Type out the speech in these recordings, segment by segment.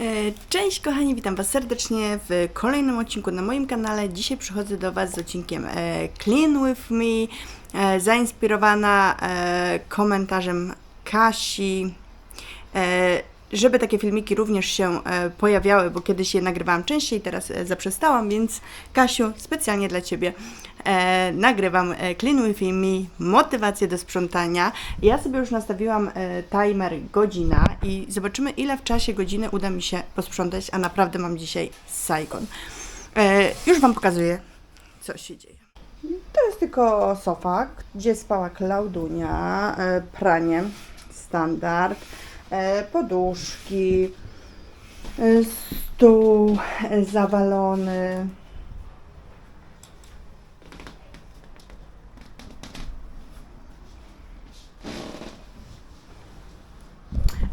E, Cześć kochani, witam Was serdecznie w kolejnym odcinku na moim kanale. Dzisiaj przychodzę do Was z odcinkiem e, Clean With Me, e, zainspirowana komentarzem Kasi. Żeby takie filmiki również się e, pojawiały, bo kiedyś je nagrywałam częściej, teraz e, zaprzestałam, więc Kasiu, specjalnie dla Ciebie e, nagrywam e, Clean With Me, motywację do sprzątania. Ja sobie już nastawiłam timer godzina i zobaczymy ile w czasie godziny uda mi się posprzątać, a naprawdę mam dzisiaj Saigon. E, już Wam pokazuję, co się dzieje. To jest tylko sofa, gdzie spała Klaudunia, pranie, standard, poduszki, e, stół e, zawalony.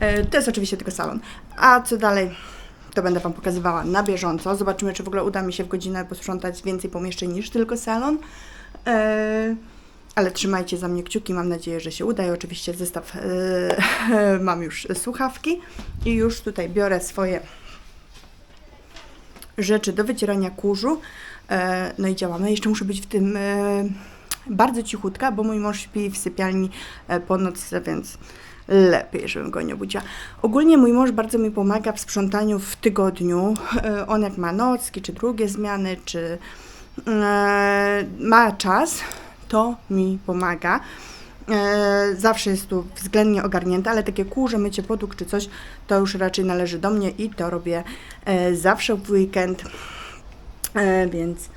E, To jest oczywiście tylko salon. A co dalej? To będę Wam pokazywała na bieżąco. Zobaczymy, czy w ogóle uda mi się w godzinę posprzątać więcej pomieszczeń niż tylko salon. E, ale trzymajcie za mnie kciuki, mam nadzieję, że się uda. I oczywiście zestaw e, mam już słuchawki i już tutaj biorę swoje rzeczy do wycierania kurzu. E, no i działamy. Jeszcze muszę być w tym e, bardzo cichutka, bo mój mąż śpi w sypialni e, po nocce, więc lepiej, żebym go nie budziła. Ogólnie mój mąż bardzo mi pomaga w sprzątaniu w tygodniu. E, On jak ma nocki, czy drugie zmiany, czy e, ma czas, to mi pomaga. E, Zawsze jest tu względnie ogarnięte, ale takie kurze, mycie podłóg czy coś, to już raczej należy do mnie i to robię e, zawsze w weekend, E, więc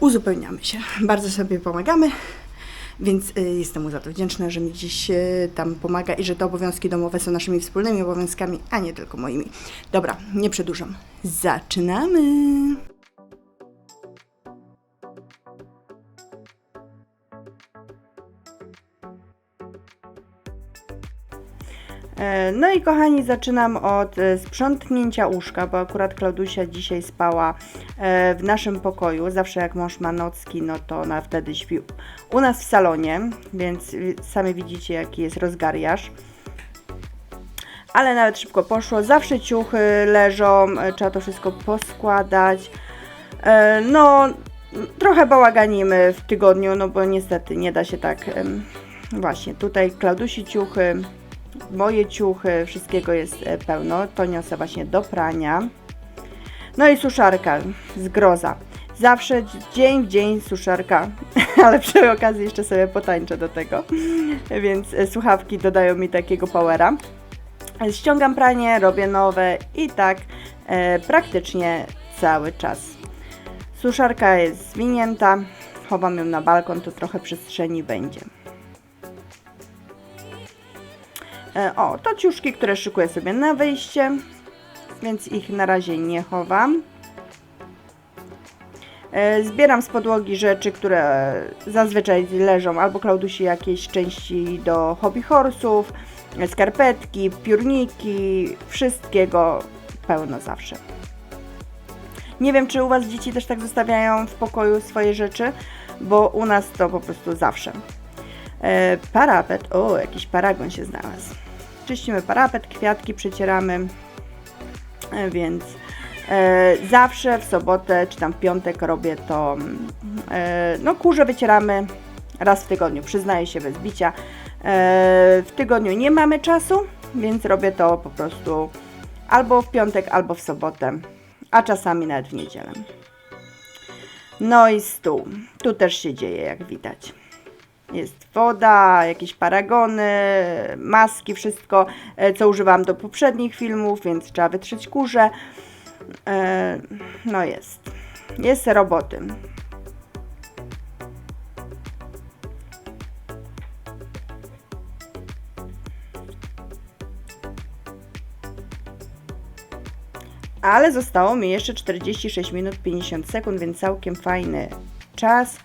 uzupełniamy się. Bardzo sobie pomagamy, więc jestem mu za to wdzięczna, że mi dziś tam pomaga i że te obowiązki domowe są naszymi wspólnymi obowiązkami, a nie tylko moimi. Dobra, nie przedłużam. Zaczynamy! No i kochani, zaczynam od e, sprzątnięcia łóżka, bo akurat Klaudusia dzisiaj spała e, w naszym pokoju. Zawsze jak mąż ma nocki, no to ona wtedy śpi u nas w salonie, więc y, sami widzicie jaki jest rozgariasz. Ale nawet szybko poszło. Zawsze ciuchy leżą, e, trzeba to wszystko poskładać. E, No, trochę bałaganimy w tygodniu, no bo niestety nie da się tak. Właśnie, tutaj Klaudusi ciuchy, moje ciuchy, wszystkiego jest e, pełno. To niosę właśnie do prania. No i suszarka, zgroza. Zawsze dz- dzień w dzień suszarka, ale przy okazji jeszcze sobie potańczę do tego. Więc e, słuchawki dodają mi takiego powera. Ściągam pranie, robię nowe i tak e, praktycznie cały czas. Suszarka jest zwinięta, chowam ją na balkon, to trochę przestrzeni będzie. O, to ciuszki, które szykuję sobie na wyjście, więc ich na razie nie chowam. E, Zbieram z podłogi rzeczy, które zazwyczaj leżą, albo Klaudusi jakieś części do hobby horse'ów, e, skarpetki, piórniki, wszystkiego pełno zawsze. Nie wiem, czy u Was dzieci też tak zostawiają w pokoju swoje rzeczy, bo u nas to po prostu zawsze. E, parapet, o, jakiś paragon się znalazł. Czyścimy parapet, kwiatki przecieramy, e, więc e, zawsze w sobotę czy tam w piątek robię to. E, no, kurze wycieramy raz w tygodniu, przyznaję się bez bicia. W tygodniu nie mamy czasu, więc robię to po prostu albo w piątek, albo w sobotę, a czasami nawet w niedzielę. No i stół. Tu też się dzieje, jak widać. Jest woda, jakieś paragony, maski, wszystko, e, co używałam do poprzednich filmów, więc trzeba wytrzeć kurze. E, No jest. Jest roboty. Ale zostało mi jeszcze 46 minut 50 sekund, więc całkiem fajny czas.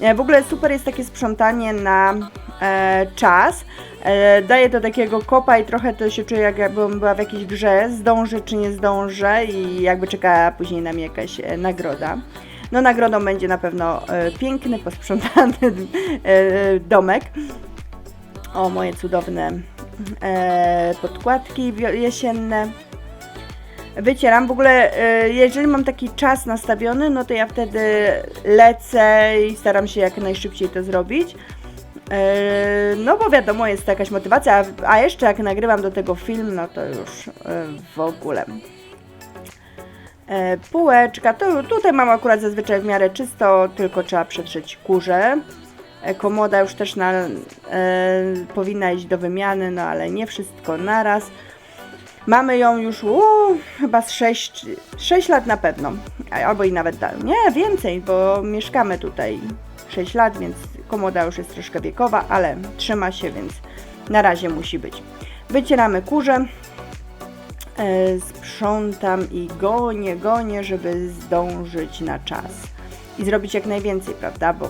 E, W ogóle super jest takie sprzątanie na e, czas. E, daje to takiego kopa i trochę to się czuję, jakbym była w jakiejś grze. Zdążę czy nie zdążę i jakby czekała później na mnie jakaś e, nagroda. No nagrodą będzie na pewno e, piękny, posprzątany e, domek. O, moje cudowne e, podkładki jesienne. Wycieram. W ogóle, e, jeżeli mam taki czas nastawiony, no to ja wtedy lecę i staram się jak najszybciej to zrobić. E, No bo wiadomo, jest to jakaś motywacja, a- jeszcze jak nagrywam do tego film, no to już e, w ogóle. Półeczka, to tutaj mam akurat zazwyczaj w miarę czysto, tylko trzeba przetrzeć kurze. Komoda już też na, powinna iść do wymiany, no ale nie wszystko naraz. Mamy ją już chyba z 6, 6 lat na pewno, albo i nawet dalej. Nie, więcej, bo mieszkamy tutaj 6 lat, więc komoda już jest troszkę wiekowa, ale trzyma się, więc na razie musi być. Wycieramy kurze, e, sprzątam i gonię, gonię, żeby zdążyć na czas i zrobić jak najwięcej, prawda? Bo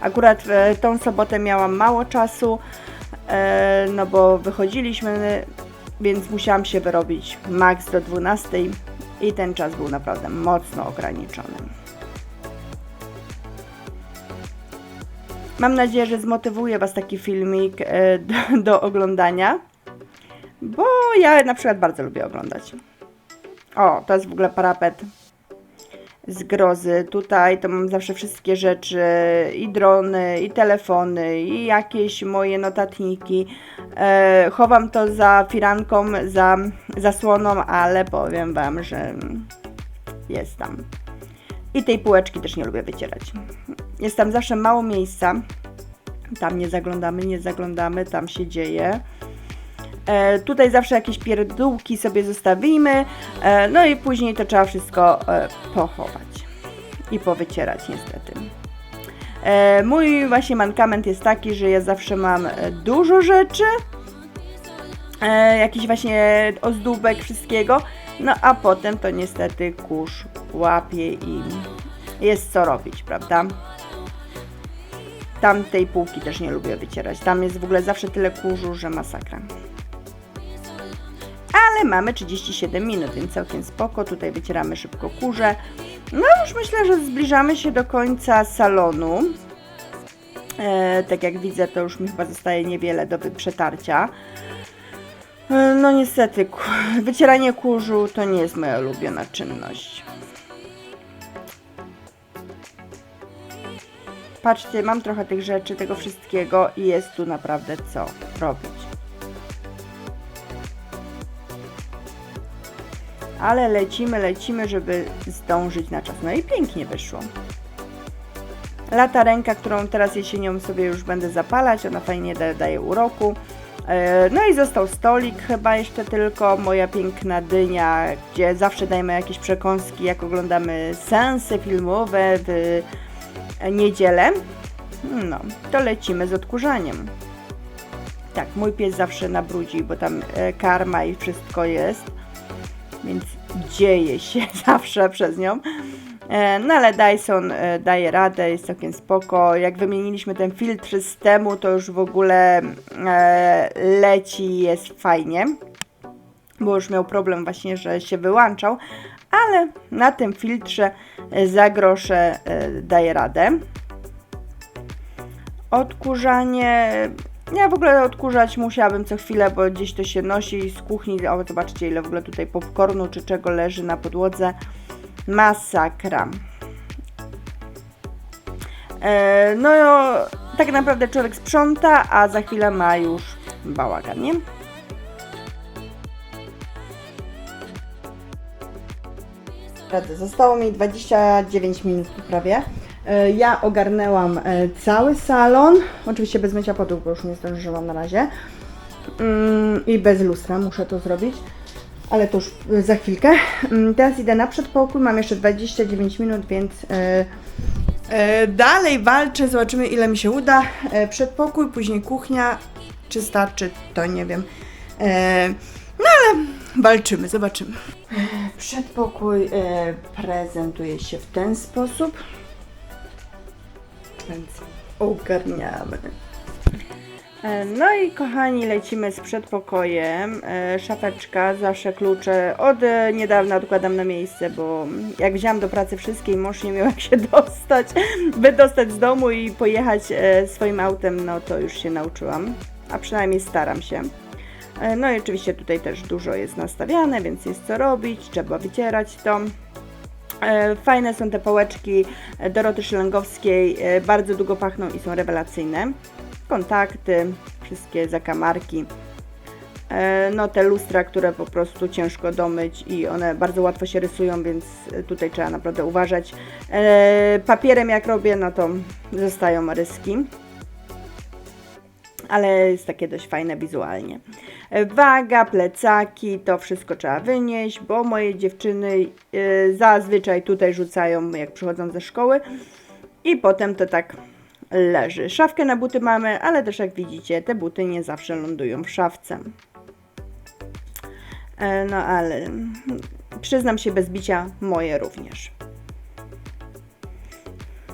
akurat e, tą sobotę miałam mało czasu, e, no bo wychodziliśmy, więc musiałam się wyrobić maks do 12 i ten czas był naprawdę mocno ograniczony. Mam nadzieję, że zmotywuje Was taki filmik e, do, do oglądania, bo ja na przykład bardzo lubię oglądać. O, to jest w ogóle parapet z grozy. Tutaj to mam zawsze wszystkie rzeczy, i drony, i telefony, i jakieś moje notatniki. E, chowam to za firanką, za zasłoną, ale powiem Wam, że jest tam. I tej półeczki też nie lubię wycierać. Jest tam zawsze mało miejsca. Tam nie zaglądamy, nie zaglądamy, tam się dzieje. E, tutaj zawsze jakieś pierdółki sobie zostawimy, e, no i później to trzeba wszystko e, pochować i powycierać niestety. E, mój właśnie mankament jest taki, że ja zawsze mam e, dużo rzeczy, e, jakiś właśnie ozdóbek, wszystkiego, no a potem to niestety kurz łapie i jest co robić, prawda? Tamtej półki też nie lubię wycierać. Tam jest w ogóle zawsze tyle kurzu, że masakra. Ale mamy 37 minut, więc całkiem spoko. Tutaj wycieramy szybko kurze. No już myślę, że zbliżamy się do końca salonu. E, tak jak widzę, to już mi chyba zostaje niewiele do przetarcia. E, no niestety, wycieranie kurzu to nie jest moja ulubiona czynność. Patrzcie, mam trochę tych rzeczy, tego wszystkiego i jest tu naprawdę co robić. Ale lecimy, lecimy, żeby zdążyć na czas. No i pięknie wyszło. Lata ręka, którą teraz jesienią sobie już będę zapalać, ona fajnie da, daje uroku. E, No i został stolik chyba jeszcze tylko, moja piękna dynia, gdzie zawsze dajemy jakieś przekąski, jak oglądamy seanse filmowe w niedzielę. No, to lecimy z odkurzaniem. Tak, mój pies zawsze nabrudzi, bo tam e, karma i wszystko jest, więc dzieje się zawsze przez nią. E, No ale Dyson e, daje radę, jest całkiem spoko. Jak wymieniliśmy ten filtr systemu, to już w ogóle e, leci jest fajnie. Bo już miał problem właśnie, że się wyłączał, ale na tym filtrze za grosze daje radę. Odkurzanie. Ja w ogóle odkurzać musiałabym co chwilę, bo gdzieś to się nosi z kuchni. O, zobaczcie, ile w ogóle tutaj popcornu czy czego leży na podłodze. Masakra. E, no, tak naprawdę człowiek sprząta, a za chwilę ma już bałagan, nie? Zostało mi 29 minut prawie. E, Ja ogarnęłam e, cały salon, oczywiście bez mycia podłóg, bo już nie zdążyłam na razie. Mm, I bez lustra muszę to zrobić, ale to już e, za chwilkę. Mm, Teraz idę na przedpokój, mam jeszcze 29 minut, więc dalej walczę, zobaczymy ile mi się uda. Przedpokój, później kuchnia, czy starczy, to nie wiem. No ale walczymy, zobaczymy. Przedpokój prezentuje się w ten sposób. Więc ogarniamy. E, No i kochani, lecimy z przedpokojem. E, Szafeczka, zawsze klucze. Od niedawna odkładam na miejsce, bo jak wziąłam do pracy wszystkie i mąż nie miał jak się dostać, wydostać z domu i pojechać e, swoim autem, no to już się nauczyłam. A przynajmniej staram się. No i oczywiście tutaj też dużo jest nastawiane, więc jest co robić, trzeba wycierać to. E, Fajne są te pałeczki Doroty Szylęgowskiej, e, bardzo długo pachną i są rewelacyjne. Kontakty, wszystkie zakamarki. E, No te lustra, które po prostu ciężko domyć i one bardzo łatwo się rysują, więc tutaj trzeba naprawdę uważać. Papierem jak robię, no to zostają ryski. Ale jest takie dość fajne wizualnie. E, Waga, plecaki, to wszystko trzeba wynieść, bo moje dziewczyny e, zazwyczaj tutaj rzucają, jak przychodzą ze szkoły i potem to tak leży. Szafkę na buty mamy, ale też jak widzicie, te buty nie zawsze lądują w szafce. E, No ale mm, przyznam się bez bicia, moje również.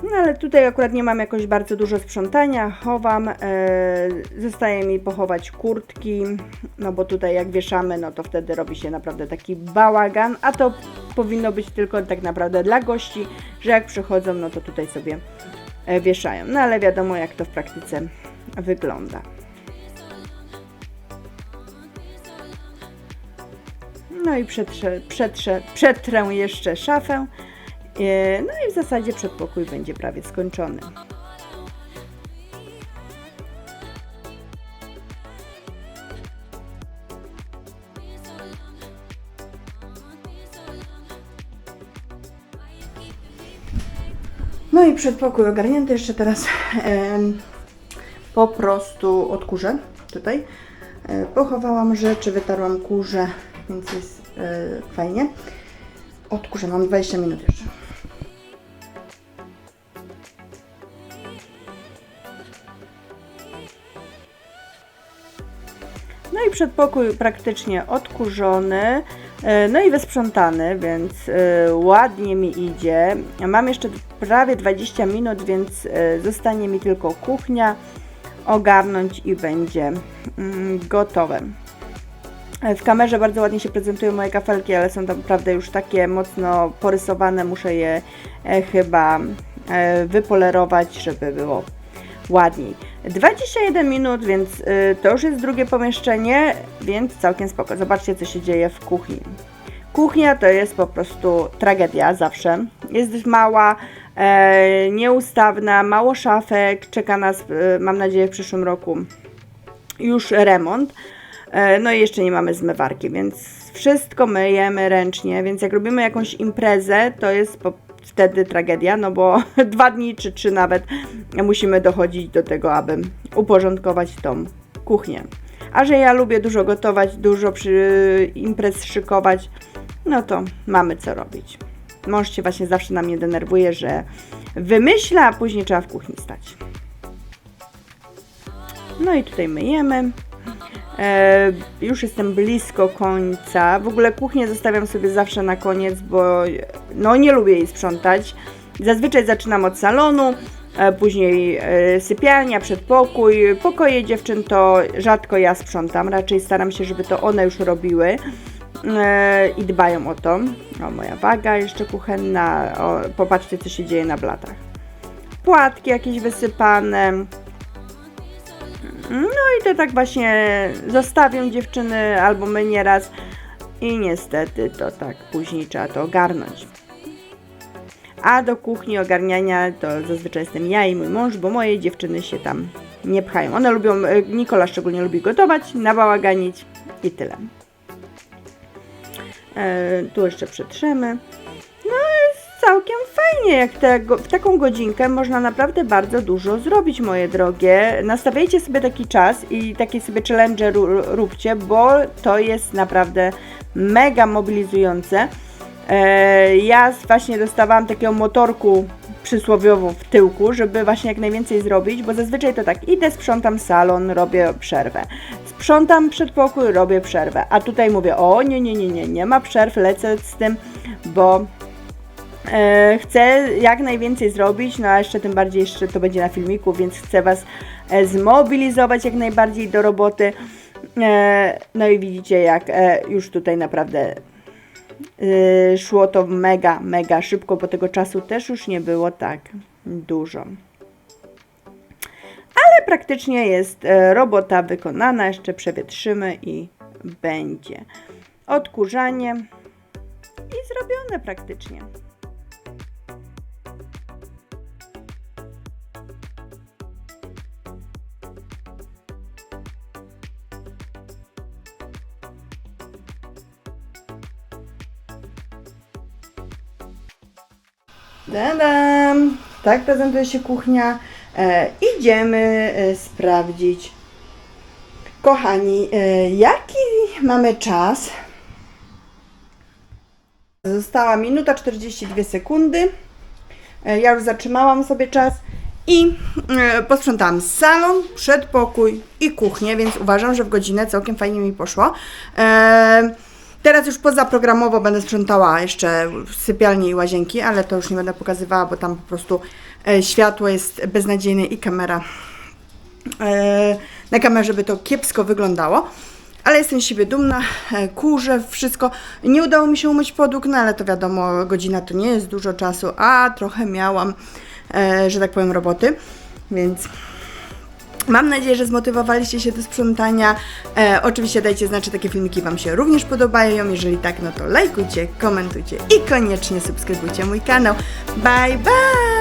No ale tutaj akurat nie mam jakoś bardzo dużo sprzątania, chowam, e, zostaje mi pochować kurtki, no bo tutaj jak wieszamy, no to wtedy robi się naprawdę taki bałagan, a to powinno być tylko tak naprawdę dla gości, że jak przychodzą, no to tutaj sobie e, wieszają. No ale wiadomo jak to w praktyce wygląda. No i przetrze, przetrze, przetrę jeszcze szafę. E, No i w zasadzie przedpokój będzie prawie skończony. No i przedpokój ogarnięty. Jeszcze teraz em, po prostu odkurzę tutaj. E, Pochowałam rzeczy, wytarłam kurze, więc jest e, fajnie. Odkurzę, mam 20 minut jeszcze. Przedpokój praktycznie odkurzony, e, no i wysprzątany, więc e, ładnie mi idzie. Mam jeszcze prawie 20 minut, więc e, zostanie mi tylko kuchnia ogarnąć i będzie mm, gotowe. W kamerze bardzo ładnie się prezentują moje kafelki, ale są naprawdę już takie mocno porysowane. Muszę je chyba wypolerować, żeby było ładniej. 21 minut, więc y, to już jest drugie pomieszczenie, więc całkiem spoko. Zobaczcie, co się dzieje w kuchni. Kuchnia to jest po prostu tragedia zawsze. Jest mała, e, nieustawna, mało szafek. Czeka nas, e, mam nadzieję, w przyszłym roku już remont. E, No i jeszcze nie mamy zmywarki, więc wszystko myjemy ręcznie, więc jak robimy jakąś imprezę, to jest po, wtedy tragedia, no bo dwa dni czy trzy nawet musimy dochodzić do tego, aby uporządkować tą kuchnię. A że ja lubię dużo gotować, dużo przy imprez szykować, no to mamy co robić. Mąż się właśnie zawsze na mnie denerwuje, że wymyśla, a później trzeba w kuchni stać. No i tutaj myjemy. E, już jestem blisko końca. W ogóle kuchnię zostawiam sobie zawsze na koniec, bo no nie lubię jej sprzątać. Zazwyczaj zaczynam od salonu, e, później e, sypialnia, przedpokój. Pokoje dziewczyn to rzadko ja sprzątam, raczej staram się, żeby to one już robiły e, i dbają o to. O, moja waga jeszcze kuchenna. O, popatrzcie, co się dzieje na blatach. Płatki jakieś wysypane. No i to tak właśnie zostawią dziewczyny albo my nieraz i niestety to tak później trzeba to ogarnąć. A do kuchni ogarniania to zazwyczaj jestem ja i mój mąż, bo moje dziewczyny się tam nie pchają. One lubią, e, Nikola szczególnie lubi gotować, nabałaganić i tyle. E, tu jeszcze przetrzemy. No jest całkiem fajnie, jak te, w taką godzinkę można naprawdę bardzo dużo zrobić, moje drogie. Nastawiajcie sobie taki czas i takie sobie challenge ró- róbcie, bo to jest naprawdę mega mobilizujące. E, ja właśnie dostawałam takiego motorku przysłowiowo w tyłku, żeby właśnie jak najwięcej zrobić, bo zazwyczaj to tak, idę, sprzątam salon, robię przerwę. Sprzątam przedpokój, robię przerwę. A tutaj mówię, o nie, nie, nie, nie, nie ma przerw, lecę z tym, bo E, chcę jak najwięcej zrobić, no a jeszcze tym bardziej jeszcze to będzie na filmiku, więc chcę Was e, zmobilizować jak najbardziej do roboty. E, no i widzicie jak e, już tutaj naprawdę szło to mega, mega szybko, bo tego czasu też już nie było tak dużo. Ale praktycznie jest e, robota wykonana, jeszcze przewietrzymy i będzie. Odkurzanie i zrobione praktycznie. Tadam! Tak prezentuje się kuchnia. E, idziemy e, sprawdzić. Kochani, e, jaki mamy czas? Została minuta 42 sekundy. E, Ja już zatrzymałam sobie czas i e, posprzątałam salon, przedpokój i kuchnię, więc uważam, że w godzinę całkiem fajnie mi poszło. E, Teraz już pozaprogramowo będę sprzątała jeszcze sypialnie i łazienki, ale to już nie będę pokazywała, bo tam po prostu e, światło jest beznadziejne i kamera. E, na kamerze by to kiepsko wyglądało. Ale jestem z siebie dumna, e, kurzę, wszystko. Nie udało mi się umyć podłóg, no ale to wiadomo, godzina to nie jest dużo czasu, a trochę miałam, że tak powiem, roboty, więc Mam nadzieję, że zmotywowaliście się do sprzątania. E, oczywiście dajcie znać, czy takie filmiki Wam się również podobają. Jeżeli tak, no to lajkujcie, komentujcie i koniecznie subskrybujcie mój kanał. Bye, bye!